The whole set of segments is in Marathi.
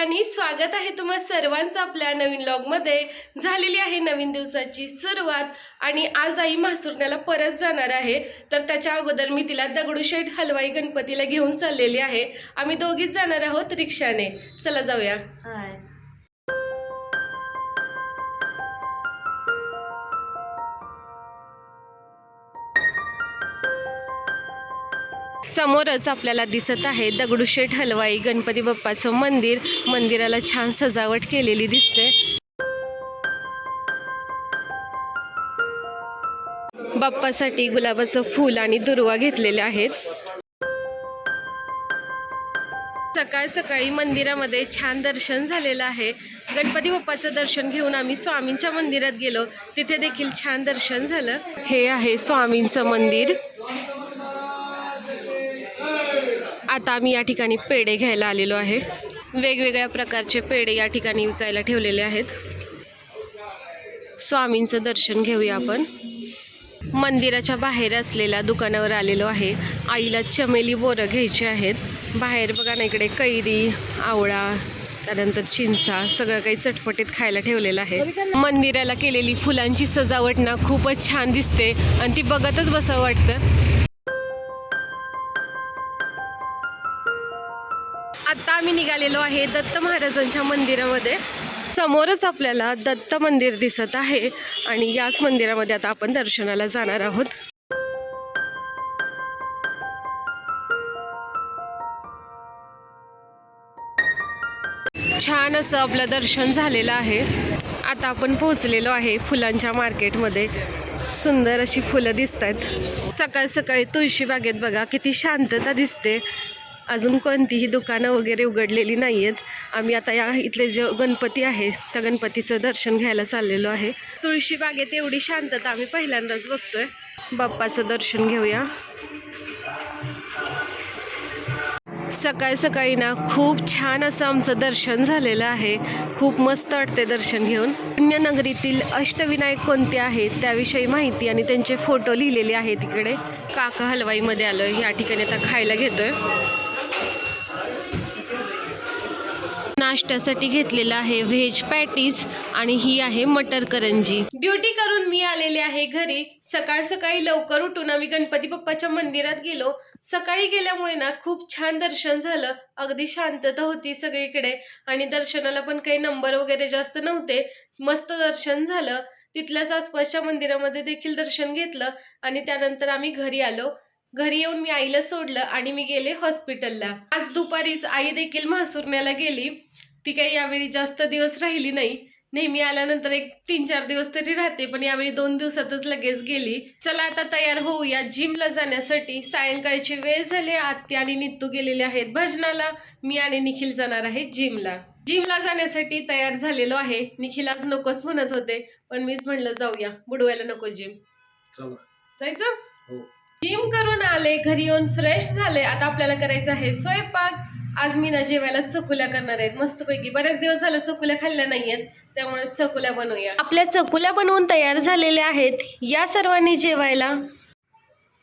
आणि स्वागत आहे तुम्हा सर्वांचं आपल्या नवीन लॉगमध्ये झालेली आहे नवीन दिवसाची सुरुवात आणि आज आई म्हासुरण्याला परत जाणार आहे. तर त्याच्या अगोदर मी तिला दगडूशेठ हलवाई गणपतीला घेऊन चाललेली आहे. आम्ही दोघीच जाणार आहोत रिक्षाने. चला जाऊया. समोरच आपल्याला दिसत आहे दगडूशेठ हलवाई गणपती बाप्पाचं मंदिर. मंदिराला छान सजावट केलेली दिसते. बाप्पासाठी गुलाबाचं फूल आणि दुर्वा घेतलेले आहेत. सकाळ सकाळी मंदिरामध्ये छान दर्शन झालेलं आहे. गणपती बाप्पाचं दर्शन घेऊन आम्ही स्वामींच्या मंदिरात गेलो. तिथे देखील छान दर्शन झालं. हे आहे स्वामींचं मंदिर. आता आम्ही या ठिकाणी पेढे घ्यायला आलेलो आहे. वेगवेगळ्या प्रकारचे पेढे या ठिकाणी विकायला ठेवलेले आहेत. स्वामींचं दर्शन घेऊया आपण. मंदिराच्या बाहेर असलेल्या दुकानावर आलेलो आहे. आईला चमेली बोरं घ्यायची आहेत. बाहेर बघा ना इकडे कैरी आवळा त्यानंतर चिंचा सगळं काही चटपटीत खायला ठेवलेलं आहे. मंदिराला केलेली फुलांची सजावट ना खूपच छान दिसते आणि ती बघतच बसावं वाटतं. आता आम्ही निघालेलो आहे दत्त महाराजांच्या मंदिरामध्ये. समोरच आपल्याला दत्त मंदिर दिसत आहे आणि याच मंदिरामध्ये आता आपण दर्शनाला जाणार आहोत. छान असं आपलं दर्शन झालेलं आहे. आता आपण पोहोचलेलो आहे फुलांच्या मार्केटमध्ये. सुंदर अशी फुलं दिसत आहेत सकाळ सकाळी तुळशी बागेत बघा किती शांतता दिसते. अजून कोणतीही दुकानं वगैरे उघडलेली नाही आहेत आम्ही आता या इथले जे गणपती आहे त्या गणपतीचं दर्शन घ्यायला चाललेलो आहे. तुळशी बागेत एवढी शांतता आम्ही पहिल्यांदाच बघतोय. बाप्पाचं दर्शन घेऊया. सकाळी सकाळी ना खूप छान असं आमचं दर्शन झालेलं आहे. खूप मस्त वाटते दर्शन घेऊन. पुण्यनगरीतील अष्टविनायक कोणते आहेत त्याविषयी माहिती आणि त्यांचे फोटो लिहिलेले आहेत तिकडे काका हलवाईमध्ये आलोय. या ठिकाणी आता खायला घेतोय. नाश्त्यासाठी घेतलेला आहे व्हेज पॅटीस आणि ही आहे मटर करंजी. ड्युटी करून मी आलेले आहे घरी. सकाळ सकाळी लवकर उठून आम्ही गणपती बाप्पाच्या मंदिरात गेलो. सकाळी गेल्यामुळे ना खूप छान दर्शन झालं. अगदी शांतता होती सगळीकडे आणि दर्शनाला पण काही नंबर वगैरे जास्त नव्हते. मस्त दर्शन झालं. तिथल्याच आसपासच्या मंदिरामध्ये देखील दर्शन घेतलं आणि त्यानंतर आम्ही घरी आलो. घरी येऊन मी आईला सोडलं आणि मी गेले हॉस्पिटलला. आज दुपारीच आई देखील म्हासुरण्याला गेली. ती काही यावेळी जास्त दिवस राहिली नाही. नेहमी आल्यानंतर एक तीन चार दिवस तरी राहते पण यावेळी दोन दिवसातच लगेच गेली. चला आता तयार होऊया जिमला जाण्यासाठी. सायंकाळची वेळ झाली आत्या आणि नित्तू गेलेले आहेत भजनाला. मी आणि निखिल जाणार आहे जिमला. जिमला जाण्यासाठी तयार झालेलो आहे. निखिल आज नकोच म्हणत होते पण मीच म्हणलं जाऊया. बुडवायला नको जिम. चला. जायचं? हो. जिम करून आले घरी येऊन फ्रेश झाले. आता आपल्याला करायचं आहे स्वयंपाक. आज मी ना जेवायला चकुल्या करणार आहेत मस्तपैकी बरेच दिवस झाले चकुल्या खाल्ल्या नाहीयेत. त्यामुळे चकुल्या बनवूया. आपल्या चकुल्या बनवून तयार झालेल्या आहेत. या सर्वांनी जेवायला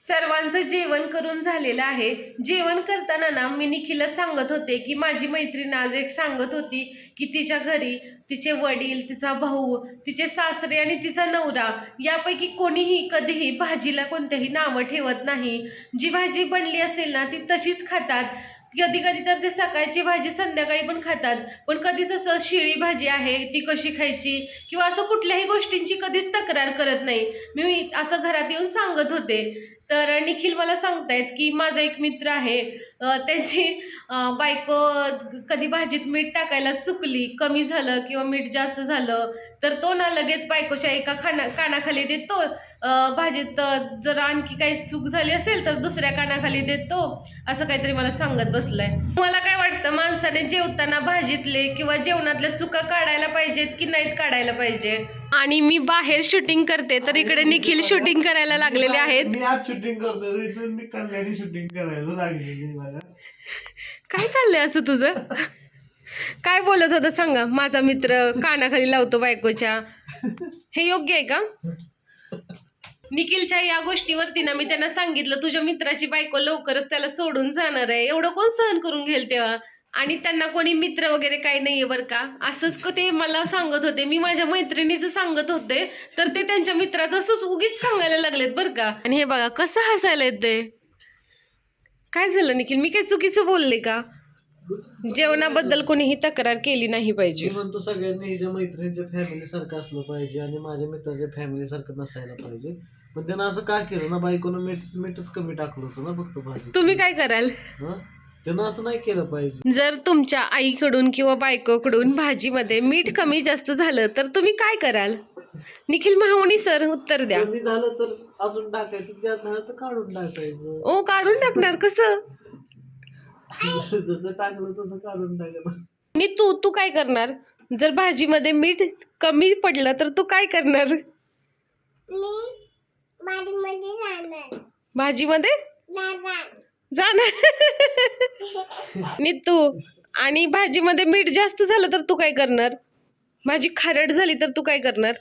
सर्वांचं जेवण करून झालेलं आहे. जेवण करताना ना मी निखिलच सांगत होते की माझी मैत्रीण आज एक सांगत होती की तिच्या घरी तिचे वडील तिचा भाऊ तिचे सासरे आणि तिचा नवरा यापैकी कोणीही कधीही भाजीला कोणतेही नावं ठेवत नाही. जी भाजी बनली असेल ना ती तशीच खातात. कधी कधी तर ते सकाळची भाजी संध्याकाळी पण खातात. पण कधीच असं शिळी भाजी आहे ती कशी खायची किंवा असं कुठल्याही गोष्टींची कधीच तक्रार करत नाही. मी असं घरात येऊन सांगत होते. तर निखिल मला सांगतायत की माझा एक मित्र आहे त्यांची बायको कधी भाजीत मीठ टाकायला चुकली कमी झालं किंवा मीठ जास्त झालं तर तो ना लगेच बायकोच्या एका खाना कानाखाली देतो. भाजीत जर आणखी काही चूक झाली असेल तर दुसऱ्या कानाखाली देतो. असं काहीतरी मला सांगत बसलाय. मला काय वाटतं? माणसाने जेवताना भाजीतले किंवा जेवणातल्या चुका काढायला पाहिजेत की नाहीत काढायला पाहिजे? आणि मी बाहेर शूटिंग करते तर इकडे निखिल शूटिंग करायला लागलेले आहेत. मी आज शूटिंग करतो इथून मी कल्याणी शूटिंग करायला लागलेली काय चाललंय असं तुझं? काय बोलत होता सांगा माझा मित्र कानाखाली लावतो बायकोच्या. हे योग्य आहे का? निखिलच्या या गोष्टीवरती ना मी त्यांना सांगितलं तुझ्या मित्राची बायको लवकरच त्याला सोडून जाणार आहे. एवढं कोण सहन करून घेईल तेव्हा? आणि त्यांना कोणी मित्र वगैरे काही नाहीये बरं का? असंच ते मला सांगत होते. मी माझ्या मैत्रिणीचं सांगत होते तर ते त्यांच्या मित्राचं उगीच सांगायला लागलेत बरं का? आणि हे बघा कसं हसायला येते काय झालं निखिल? मी काही चुकीचं बोलले का? जेवणाबद्दल कोणीही तक्रार केली नाही पाहिजे. मी म्हणतो सगळ्यांनी हिच्या मैत्रिणीच्या फॅमिली सारखं असलं पाहिजे आणि माझ्या मित्राच्या फॅमिली सारखं नसायला पाहिजे. पण त्यानं असं का केलं ना? बायकोनं मीठ मीठच कमी टाकलं होतं ना फक्त भाजी. तुम्ही काय कराल? त्यानं असं नाही केलं पाहिजे. जर तुमच्या आईकडून किंवा बायकोकडून भाजीमध्ये मीठ कमी जास्त झालं तर तुम्ही काय कराल? निखिल महावणी सर उत्तर द्या. कमी झालं तर अजून टाकायचं ज्या झालं तर काढून टाकायचं. ओ काढून टाकणार? कसं? जसं टाकलं तसं काढून टाकायचं आणि तू तू काय करणार? जर भाजीमध्ये मीठ कमी पडलं तर तू काय करणार? भाजीमध्ये जाणार. तू आणि भाजीमध्ये मीठ जास्त झालं तर तू काय करणार? भाजी खारट झाली तर तू काय करणार?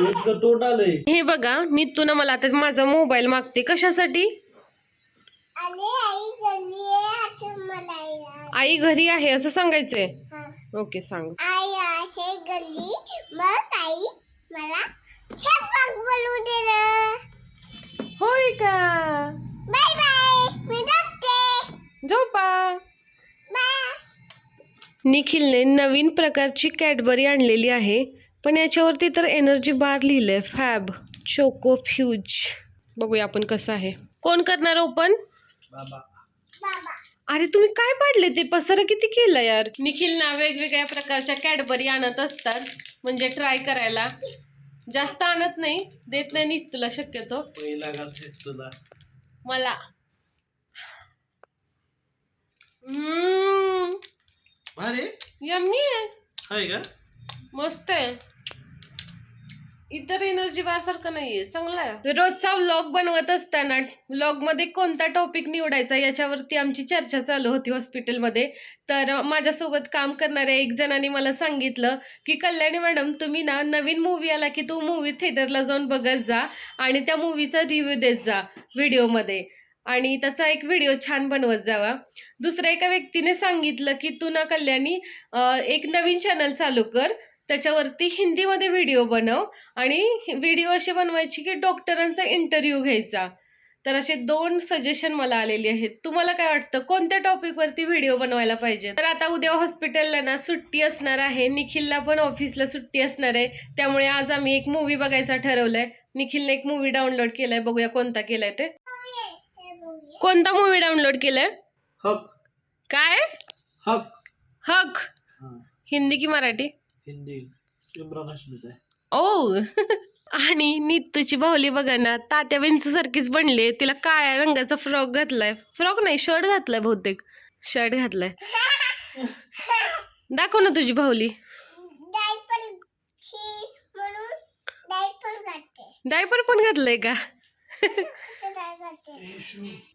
एक तोंड आलंय. हे बघा नितू ना मला आता माझा मोबाईल मागते. कशासाठी? आई घरी आहे असं सांगायचंय? ओके सांग. आई मग मला स्वयंपाक बोलू दिलं होय का? बाय बाय मी जाते. झोपा. निखिलने नवीन प्रकारची कॅडबरी आणलेली आहे. पण याच्यावरती तर एनर्जी बार लिहिलंय. फॅब चोको फ्यूज बघूया आपण कसं आहे. कोण करणार ओपन बाबा. बाबा. अरे तुम्ही काय पाडले ते? पसारा किती केलं यार? निखिल ना वेगवेगळ्या प्रकारच्या कॅडबरी आणत असतात. म्हणजे ट्राय करायला. जास्त आणत नाही. देत नाही नीट तुला शक्यतो. तुला. मला. हम्म, अरे यम्मी आहे. आहे का? मस्त आहे. इतर एनर्जी बारसारखं नाहीये. चांगला आहे. रोजचा व्लॉग बनवत असताना व्लॉगमध्ये कोणता टॉपिक निवडायचा याच्यावरती आमची चर्चा चालू होती हॉस्पिटलमध्ये तर माझ्यासोबत काम करणाऱ्या एक जणांनी मला सांगितलं की कल्याणी मॅडम तुम्ही ना नवीन मूवी आला की तो मूवी थिएटरला जाऊन बघत जा आणि त्या मूवीचा रिव्ह्यू देत जा व्हिडिओमध्ये आणि त्याचा एक व्हिडिओ छान बनवत जावा. दुसऱ्या एका व्यक्तीने सांगितलं की तू ना कल्याणी एक नवीन चॅनल चालू कर. त्याच्यावरती हिंदीमध्ये व्हिडिओ बनव आणि व्हिडिओ असे बनवायची की डॉक्टरांचा इंटरव्ह्यू घ्यायचा. तर असे दोन सजेशन मला आलेले आहेत. तुम्हाला काय वाटतं? कोणत्या टॉपिकवरती व्हिडिओ बनवायला पाहिजे? तर आता उद्या हॉस्पिटलला ना सुट्टी असणार आहे. निखिलला पण ऑफिसला सुट्टी असणार आहे. त्यामुळे आज आम्ही एक मूवी बघायचा ठरवलंय. निखिलने एक मूवी डाउनलोड केलाय. बघूया कोणता केलाय ते. कोणता मूवी डाउनलोड केलाय? हक. काय? हक. हक. हिंदी की मराठी? हिंदी इम्रान हाशमीच आहे. ओ! आणि नीतूची बाहुली बघा ना तात्या बेंच सारखीच बनली तिला काळ्या रंगाचा फ्रॉक घातलाय. फ्रॉक नाही शर्ट घातलाय बहुतेक. शर्ट घातलाय. दाखव ना तुझी बाहुली डायपर म्हणून डायपर घालते डायपर पण घातलंय का?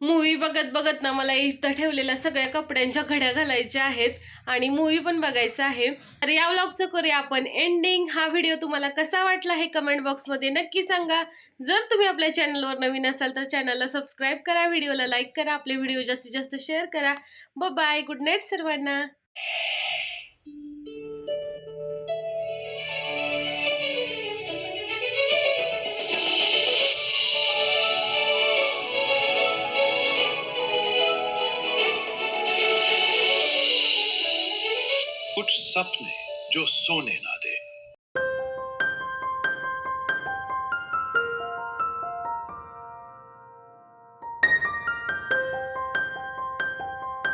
मूवी बघत बघत ना मला इथं ठेवलेल्या सगळ्या कपड्यांच्या घड्या घालायच्या आहेत आणि मूवी पण बघायचं आहे. तर या व्लॉगचं करूया आपण एंडिंग हा व्हिडिओ तुम्हाला कसा वाटला हे कमेंट बॉक्समध्ये नक्की सांगा. जर तुम्ही आपल्या चॅनलवर नवीन असाल तर चॅनलला सबस्क्राईब करा व्हिडिओला लाईक करा आपले व्हिडिओ जास्तीत जास्त शेअर करा. बाय गुड नाईट सर्वांना. सपने जो सोने ना